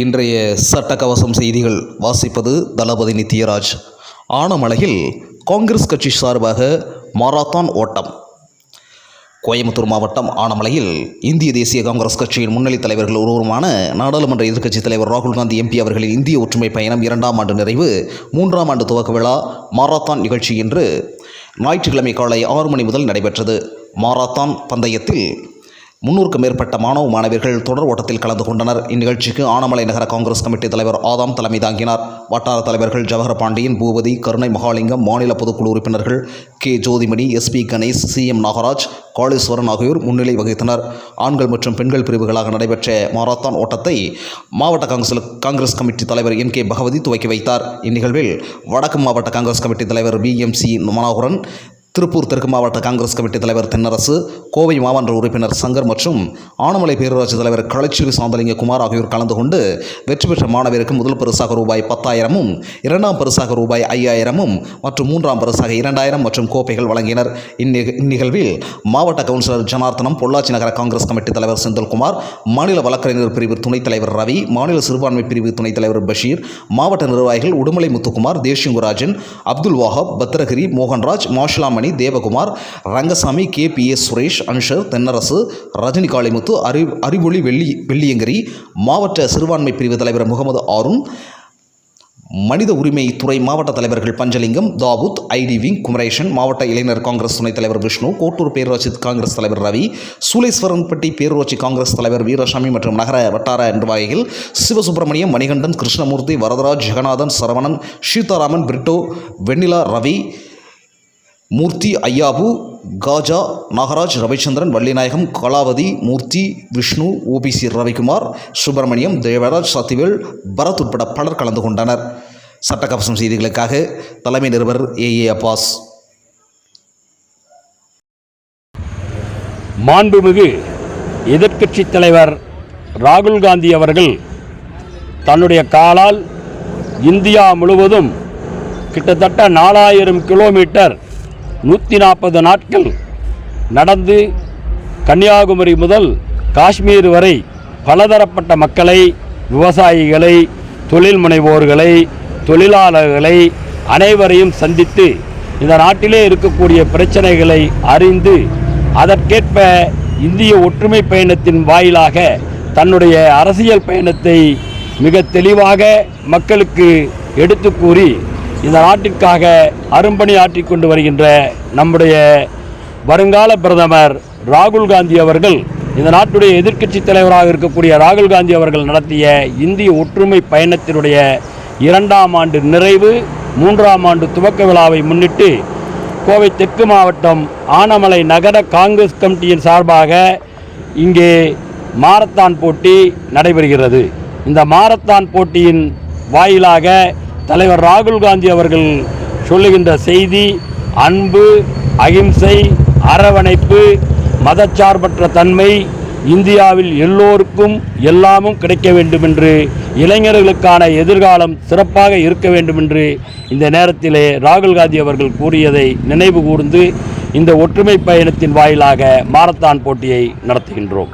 இன்றைய சட்டக்கவசம் செய்திகள் வாசிப்பது தளபதி நித்யராஜ். ஆனமலையில் காங்கிரஸ் கட்சி சார்பாக மாரத்தான் ஓட்டம். கோயம்புத்தூர் மாவட்டம் ஆனமலையில் இந்திய தேசிய காங்கிரஸ் கட்சியின் முன்னணி தலைவர்கள் ஒருவருமான நாடாளுமன்ற எதிர்க்கட்சித் தலைவர் ராகுல் காந்தி எம்பி அவர்களின் இந்திய ஒற்றுமை பயணம் இரண்டாம் ஆண்டு நிறைவு மூன்றாம் ஆண்டு துவக்க விழா மாரத்தான் நிகழ்ச்சி இன்று ஞாயிற்றுக்கிழமை காலை ஆறு மணி முதல் நடைபெற்றது. மாரத்தான் பந்தயத்தில் முன்னூறுக்கும் மேற்பட்ட மாணவ மாணவியர்கள் தொடர் ஓட்டத்தில் கலந்து கொண்டனர். இந்நிகழ்ச்சிக்கு ஆனமலை நகர காங்கிரஸ் கமிட்டி தலைவர் ஆதாம் தலைமை தாங்கினார். வட்டார தலைவர்கள் ஜவஹர் பாண்டியன் பூபதி கருணை மகாலிங்கம் மாநில பொதுக்குழு உறுப்பினர்கள் K. Jothimani SP Ganesh C. M. Nagaraj Kaliswaran ஆகியோர் முன்னிலை வகித்தனர். ஆண்கள் மற்றும் பெண்கள் பிரிவுகளாக நடைபெற்ற மாரத்தான் ஓட்டத்தை மாவட்ட காங்கிரஸ் காங்கிரஸ் கமிட்டி தலைவர் என் கே. பகவதி துவக்கி வைத்தார். இந்நிகழ்வில் வடக்கு மாவட்ட காங்கிரஸ் கமிட்டி தலைவர் P. M. C. Manoharan Tiruppur தெற்கு மாவட்ட காங்கிரஸ் கமிட்டி தலைவர் தென்னரசு கோவை மாவட்ட உறுப்பினர் சங்கர் மற்றும் ஆனமலை பேரூராட்சி தலைவர் களச்சிறு சாந்தலிங்க குமார் ஆகியோர் கலந்து கொண்டு வெற்றி பெற்ற மாணவருக்கு முதல் பரிசாக ரூபாய் பத்தாயிரமும் இரண்டாம் பரிசாக ரூபாய் ஐயாயிரமும் மற்றும் மூன்றாம் பரிசாக இரண்டாயிரம் மற்றும் கோப்பைகள் வழங்கினர். இந்நிகழ்வில் மாவட்ட கவுன்சிலர் ஜனார்த்தனம் பொள்ளாச்சி நகர காங்கிரஸ் கமிட்டி தலைவர் செந்தில்குமார் மாநில வழக்கறிஞர் பிரிவு துணைத் தலைவர் ரவி மாநில சிறுபான்மை பிரிவு துணைத் தலைவர் பஷீர் மாவட்ட நிர்வாகிகள் Udumalai Muthukumar தேசியங்குராஜன் Abdul Wahab Pathiragiri Mohanraj Masilamani Devakumar Rangasamy K P S Suresh Ansar Thennarasu Rajini Kalimuthu அறி அறிவொளி வெள்ளி வெள்ளியங்கிரி மாவட்ட சிறுபான்மை பிரிவு தலைவர் முகமது ஆருண் மனித உரிமை துறை மாவட்ட தலைவர்கள் பஞ்சலிங்கம் தாவூத் ஐடி விங் குமரேஷன் மாவட்ட இளைஞர் காங்கிரஸ் துணைத் தலைவர் விஷ்ணு கோட்டூர் பேரூராட்சி காங்கிரஸ் தலைவர் ரவி சூளேஸ்வரன்பட்டி பேரூராட்சி காங்கிரஸ் தலைவர் வீரசாமி மற்றும் நகர வட்டார நிர்வாகிகள் சிவசுப்பிரமணியம் மணிகண்டன் கிருஷ்ணமூர்த்தி வரதராஜ் ஜெகநாதன் சரவணன் சீதாராமன் பிரிட்டோ வெண்ணிலா ரவி மூர்த்தி ஐயாபு காஜா நாகராஜ் ரவிச்சந்திரன் வள்ளிநாயகம் கலாவதி மூர்த்தி விஷ்ணு ஓபிசி ரவிக்குமார் சுப்பிரமணியம் தேவராஜ் சத்திவேல் பரத் உட்பட பலர் கலந்து கொண்டனர். சட்டக்கவசம் செய்திகளுக்காக தலைமை நிருபர் ஏ. ஏ. அப்பாஸ். மாண்புமிகு எதிர்க்கட்சித் தலைவர் ராகுல் காந்தி அவர்கள் தன்னுடைய காலால் இந்தியா முழுவதும் கிட்டத்தட்ட நாலாயிரம் கிலோமீட்டர் நூற்றி நாற்பது நாட்கள் நடந்து கன்னியாகுமரி முதல் காஷ்மீர் வரை பலதரப்பட்ட மக்களை விவசாயிகளை தொழில் முனைவோர்களை தொழிலாளர்களை அனைவரையும் சந்தித்து இந்த நாட்டிலே இருக்கக்கூடிய பிரச்சனைகளை அறிந்து அதற்கேற்ப இந்திய ஒற்றுமை பயணத்தின் வாயிலாக தன்னுடைய அரசியல் பயணத்தை மிக தெளிவாக மக்களுக்கு எடுத்து கூறி இந்த நாட்டிற்காக அரும்பணி ஆற்றிக்கொண்டு வருகின்ற நம்முடைய வருங்கால பிரதமர் ராகுல் காந்தி அவர்கள் இந்த நாட்டுடைய எதிர்க்கட்சி தலைவராக இருக்கக்கூடிய ராகுல் காந்தி அவர்கள் நடத்திய இந்திய ஒற்றுமை பயணத்தினுடைய இரண்டாம் ஆண்டு நிறைவு மூன்றாம் ஆண்டு துவக்க விழாவை முன்னிட்டு கோவை தெற்கு மாவட்டம் ஆனமலை நகர காங்கிரஸ் கமிட்டியின் சார்பாக இங்கே மாரத்தான் போட்டி நடைபெறுகிறது. இந்த மாரத்தான் போட்டியின் வாயிலாக தலைவர் ராகுல் காந்தி அவர்கள் சொல்லுகின்ற செய்தி அன்பு அகிம்சை அரவணைப்பு மதச்சார்பற்ற தன்மை இந்தியாவில் எல்லோருக்கும் எல்லாமும் கிடைக்க வேண்டும் என்று இளைஞர்களுக்கான எதிர்காலம் சிறப்பாக இருக்க வேண்டும் என்று இந்த நேரத்திலே ராகுல் காந்தி அவர்கள் கூறியதை நினைவு கூர்ந்து இந்த ஒற்றுமை பயணத்தின் வாயிலாக மாரத்தான் போட்டியை நடத்துகின்றோம்.